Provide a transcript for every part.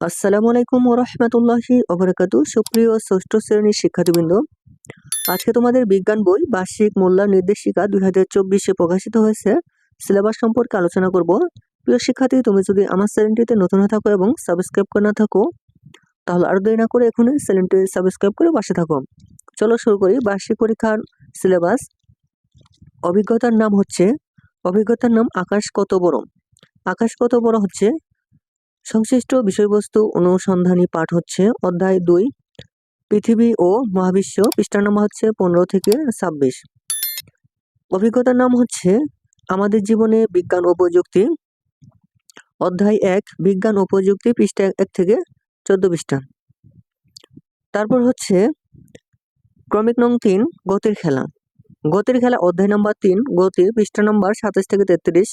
আসসালামু আলাইকুম ওরহমতুল্লাহি অবরাকাতু সুপ্রিয় ষষ্ঠ শ্রেণির শিক্ষার্থীবৃন্দ, আজকে তোমাদের বিজ্ঞান বই বার্ষিক মূল্যায়ন নির্দেশিকা দুই হাজার চব্বিশে প্রকাশিত হয়েছে। সিলেবাস সম্পর্কে আলোচনা করব। প্রিয় শিক্ষার্থী, তুমি যদি আমার চ্যানেলটিতে নতুন হয়ে থাকো এবং সাবস্ক্রাইব করে না থাকো, তাহলে আরও দেরি না করে এখনই চ্যানেলটি সাবস্ক্রাইব করে পাশে থাকো। চলো শুরু করি বার্ষিক পরীক্ষার সিলেবাস। অভিজ্ঞতার নাম হচ্ছে, অভিজ্ঞতার নাম আকাশ কত বড়? আকাশ কত বড় হচ্ছে? সংশ্লিষ্ট বিষয়বস্তু অনুসন্ধানী পাঠ হচ্ছে অধ্যায় দুই, পৃথিবী ও মহাবিশ্ব পৃষ্ঠা নম্বর হচ্ছে পনেরো থেকে ছাব্বিশ। অভিজ্ঞতার নাম হচ্ছে আমাদের জীবনে বিজ্ঞান ও প্রযুক্তি। অধ্যায় এক, বিজ্ঞান ও প্রযুক্তি পৃষ্ঠা এক থেকে চোদ্দ পৃষ্ঠা। তারপর হচ্ছে ক্রমিক নং তিন, গতির খেলা। গতির খেলা অধ্যায় নম্বর তিন গতি পৃষ্ঠা নম্বর সাতাশ থেকে তেত্রিশ।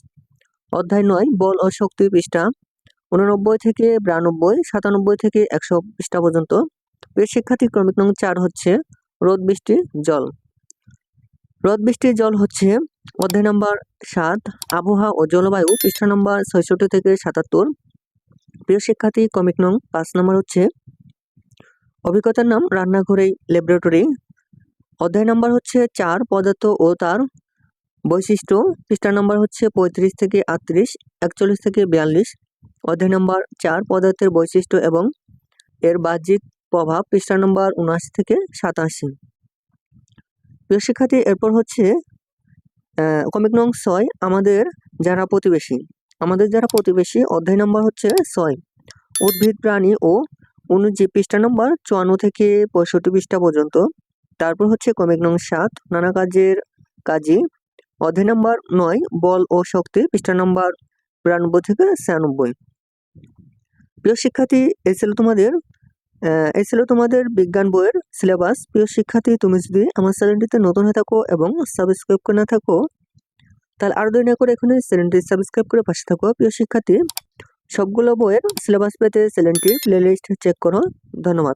অধ্যায় নয়, বল ও শক্তি পৃষ্ঠা। উননব্বই থেকে বিরানব্বই, সাতানব্বই থেকে একশো পৃষ্ঠা পর্যন্ত। প্রিয় শিক্ষার্থী, ক্রমিক নং চার হচ্ছে রোদ, বৃষ্টি, জল। রোদ বৃষ্টির জল হচ্ছে অধ্যায় নম্বর সাত, আবহাওয়া ও জলবায়ু, পৃষ্ঠা নম্বর ছয়ষট্টি থেকে সাতাত্তর। প্রিয় শিক্ষার্থী, ক্রমিক নং পাঁচ নম্বর হচ্ছে অভিজ্ঞতার নাম, রান্নাঘরেই, ল্যাবরেটরি। অধ্যায় নম্বর হচ্ছে চার, পদার্থ ও তার বৈশিষ্ট্য। পৃষ্ঠা নম্বর হচ্ছে পঁয়ত্রিশ থেকে আটত্রিশ, একচল্লিশ থেকে বিয়াল্লিশ। অধ্যায় নম্বর চার পদার্থের বৈশিষ্ট্য এবং এর বাহ্যিক প্রভাব পৃষ্ঠা নম্বর উনআশি থেকে সাতাশি। প্রিয় শিক্ষার্থী, এরপর হচ্ছে কমিক নং ছয়, আমাদের যারা প্রতিবেশী, আমাদের যারা প্রতিবেশী, অধ্যায় নম্বর হচ্ছে ছয়। উদ্ভিদ, প্রাণী ও অনুজীব পৃষ্ঠা নম্বর চুয়ান্ন থেকে পঁয়ষট্টি পৃষ্ঠা পর্যন্ত। তারপর হচ্ছে কমিক নং সাত, নানা কাজের কাজী অধ্যায় নম্বর নয়, বল ও শক্তি পৃষ্ঠা নম্বর বিরানব্বই থেকে ছিয়ানব্বই। প্রিয় শিক্ষার্থী, এই ছিল তোমাদের এই ছিল তোমাদের বিজ্ঞান বইয়ের সিলেবাস প্রিয় শিক্ষার্থী, তুমি যদি আমার চ্যানেলটিতে নতুন হয়ে থাকো এবং সাবস্ক্রাইব করে না থাকো, তাহলে আরও দেরি না করে এখানে চ্যানেলটি সাবস্ক্রাইব করে পাশে থাকো। প্রিয় শিক্ষার্থী, সবগুলো বইয়ের সিলেবাস পেতে চ্যানেলটির প্লেলিস্ট চেক করো। ধন্যবাদ।